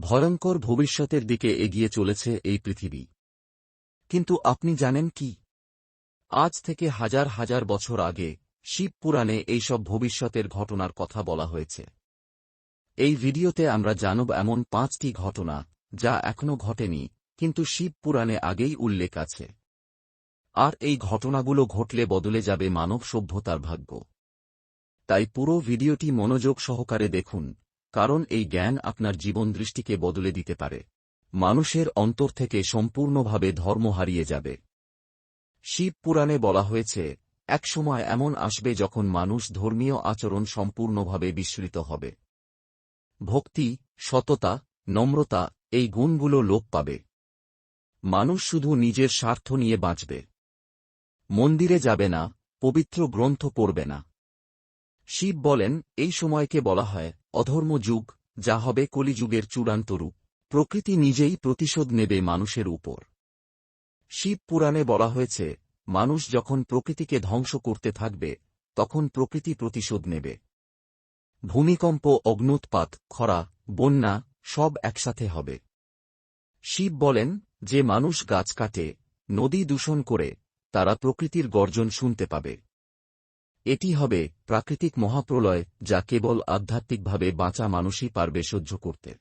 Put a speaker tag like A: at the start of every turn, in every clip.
A: ভয়ঙ্কর ভবিষ্যতের দিকে এগিয়ে চলেছে এই পৃথিবী। কিন্তু আপনি জানেন কি? আজ থেকে হাজার হাজার বছর আগে শিব পুরাণে এইসব ভবিষ্যতের ঘটনার কথা বলা হয়েছে। এই ভিডিওতে আমরা জানব এমন পাঁচটি ঘটনা যা এখনও ঘটেনি, কিন্তু শিব পুরাণে আগেই উল্লেখ আছে। আর এই ঘটনাগুলো ঘটলে বদলে যাবে মানব সভ্যতার ভাগ্য। তাই পুরো ভিডিওটি মনোযোগ সহকারে দেখুন কারণ এই জ্ঞান আপনার জীবন দৃষ্টিকে বদলে দিতে পারে। মানুষের অন্তর থেকে সম্পূর্ণভাবে ধর্ম হারিয়ে যাবে। শিব পুরাণে বলা হয়েছে একসময় এমন আসবে যখন মানুষ ধর্মীয় আচরণ সম্পূর্ণভাবে বিস্মৃত হবে। ভক্তি, সততা, নম্রতা, এই গুণগুলো লোপ পাবে। মানুষ শুধু নিজের স্বার্থ নিয়ে বাঁচবে। মন্দিরে যাবে না, পবিত্র গ্রন্থ পড়বে না। শিব বলেন, এই সময়কে বলা হয় অধর্ম যুগ, যা হবে কলিযুগের চূড়ান্ত রূপ। প্রকৃতি নিজেই প্রতিশোধ নেবে মানুষের উপর। শিব পুরাণে বলা হয়েছে, মানুষ যখন প্রকৃতিকে ধ্বংস করতে থাকবে, তখন প্রকৃতি প্রতিশোধ নেবে। ভূমিকম্প, অগ্নুৎপাত, খরা, বন্যা, সব একসাথে হবে। শিব বলেন, যে মানুষ গাছ কাটে, নদী দূষণ করে, তারা প্রকৃতির গর্জন শুনতে পাবে। এটি হবে প্রাকৃতিক মহাপ্রলয় যা কেবল আধ্যাত্মিকভাবে বাঁচা মানুষই পারবে সহ্য করতে।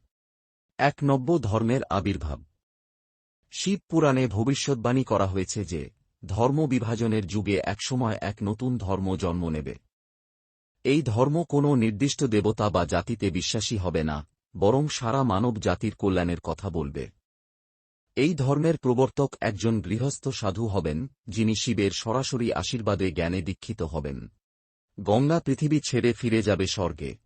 A: এক নব্য ধর্মের আবির্ভাব। শিব পুরাণে ভবিষ্যৎবাণী করা হয়েছে যে, ধর্ম বিভাজনের যুগে একসময় এক নতুন ধর্ম জন্ম নেবে। এই ধর্ম কোনো নির্দিষ্ট দেবতা বা জাতিতে বিশ্বাসী হবে না, বরং সারা মানব জাতির কল্যাণের কথা বলবে। এই ধর্মের প্রবর্তক একজন গৃহস্থ সাধু হবেন, যিনি শিবের সরাসরি আশীর্বাদে জ্ঞানে দীক্ষিত হবেন। গঙ্গা পৃথিবী ছেড়ে ফিরে যাবে স্বর্গে।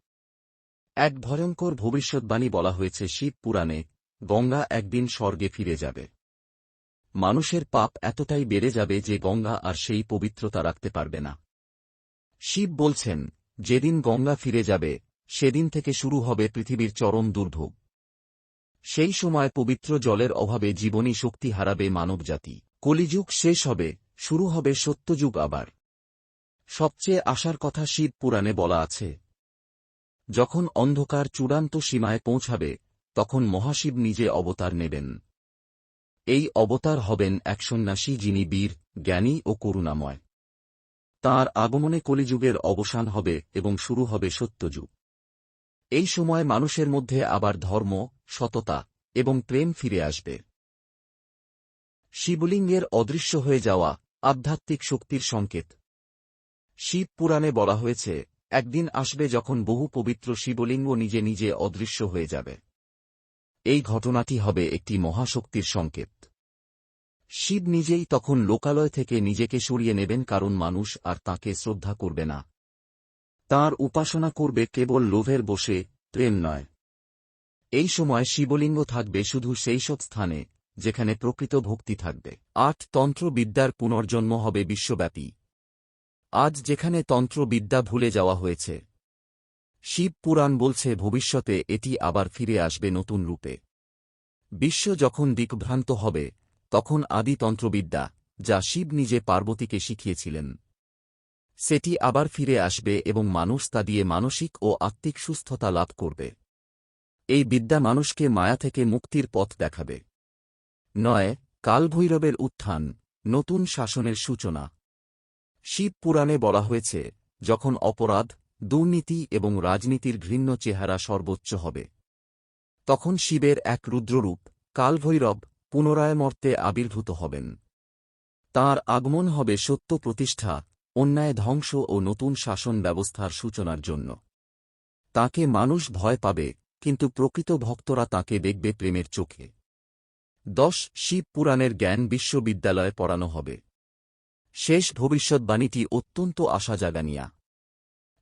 A: এক ভয়ঙ্কর ভবিষ্যৎবাণী বলা হয়েছে শিব পুরাণে, গঙ্গা একদিন স্বর্গে ফিরে যাবে। মানুষের পাপ এতটাই বেড়ে যাবে যে গঙ্গা আর সেই পবিত্রতা রাখতে পারবে না। শিব বলছেন, যেদিন গঙ্গা ফিরে যাবে, সেদিন থেকে শুরু হবে পৃথিবীর চরম দুর্ভোগ। সেই সময় পবিত্র জলের অভাবে জীবনী শক্তি হারাবে মানবজাতি। কলিযুগ শেষ হবে, শুরু হবে সত্যযুগ আবার। সবচেয়ে আশার কথা শিব পুরাণে বলা আছে। যখন অন্ধকার চূড়ান্ত সীমায় পৌঁছাবে, তখন মহাশিব নিজে অবতার নেবেন। এই অবতার হবেন এক সন্ন্যাসী যিনি বীর, জ্ঞানী ও করুণাময়। তার আগমনে কলিযুগের অবসান হবে এবং শুরু হবে সত্যযুগ। এই সময় মানুষের মধ্যে আবার ধর্ম সততা এবং প্রেম ফিরে আসবে। শিবলিঙ্গের অদৃশ্য হয়ে যাওয়া আধ্যাত্মিক শক্তির সংকেত। শিব পুরাণে বলা হয়েছে, একদিন আসবে যখন বহু পবিত্র শিবলিঙ্গ নিজে নিজে অদৃশ্য হয়ে যাবে। এই ঘটনাটি হবে একটি মহাশক্তির সংকেত। শিব নিজেই তখন লোকালয় থেকে নিজেকে সরিয়ে নেবেন কারণ মানুষ আর তাকে শ্রদ্ধা করবে না। তার উপাসনা করবে কেবল লোভের বসে প্রেম নয়। এই সময় শিবলিঙ্গ থাকবে শুধু সেই সব স্থানে, যেখানে প্রকৃত ভক্তি থাকবে। আট, তন্ত্রবিদ্যার পুনর্জন্ম হবে বিশ্বব্যাপী। আজ যেখানে তন্ত্রবিদ্যা ভুলে যাওয়া হয়েছে। শিব পুরাণ বলছে, ভবিষ্যতে এটি আবার ফিরে আসবে নতুন রূপে। বিশ্ব যখন দিকভ্রান্ত হবে, তখন আদি তন্ত্রবিদ্যা, যা শিব নিজে পার্বতীকে শিখিয়েছিলেন, সেটি আবার ফিরে আসবে এবং মানুষ তা দিয়ে মানসিক ও আত্মিক সুস্থতা লাভ করবে। এই বিদ্যা মানুষকে মায়া থেকে মুক্তির পথ দেখাবে। নয়, কালভৈরবের উত্থান, নতুন শাসনের সূচনা। শিব পুরাণে বলা হয়েছে, যখন অপরাধ, দুর্নীতি এবং রাজনীতির ঘৃণ্য চেহারা সর্বোচ্চ হবে, তখন শিবের এক রুদ্ররূপ, কালভৈরব পুনরায় মর্তে আবির্ভূত হবেন। তার আগমন হবে সত্য প্রতিষ্ঠা, অন্যায় ধ্বংস ও নতুন শাসন ব্যবস্থার সূচনার জন্য। তাকে মানুষ ভয় পাবে কিন্তু প্রকৃত ভক্তরা তাকে দেখবে প্রেমের চোখে। দশ, শিব পুরাণের জ্ঞান বিশ্ববিদ্যালয়ে পড়ানো হবে। শেষ ভবিষ্যৎবাণীটি অত্যন্ত আশা জাগানিয়া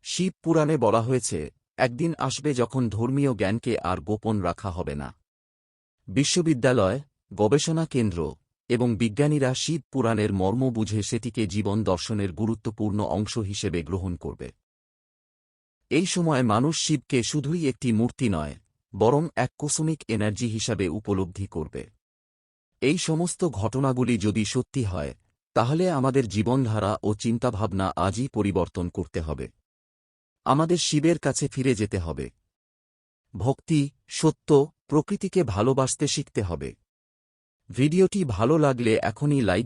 A: শিব পুরাণে বলা হয়েছে, একদিন আসবে যখন ধর্মীয় জ্ঞানকে আর গোপন রাখা হবে না। বিশ্ববিদ্যালয়, গবেষণা কেন্দ্র এবং বিজ্ঞানীরা শিব পুরাণের মর্ম বুঝে সেটিকে জীবন দর্শনের গুরুত্বপূর্ণ অংশ হিসেবে গ্রহণ করবে। এই সময় মানুষ শিবকে শুধুই একটি মূর্তি নয়, বরং এক কোসমিক এনার্জি হিসাবে উপলব্ধি করবে। এই সমস্ত ঘটনাগুলি যদি সত্যি হয়, তাহলে আমাদের জীবনধারা ও চিন্তাভাবনা আজই পরিবর্তন করতে হবে। আমাদের শিবের কাছে ফিরে যেতে হবে। ভক্তি, সত্য, প্রকৃতিকে ভালোবাসতে শিখতে হবে। ভিডিওটি ভালো লাগলে এখনই লাইক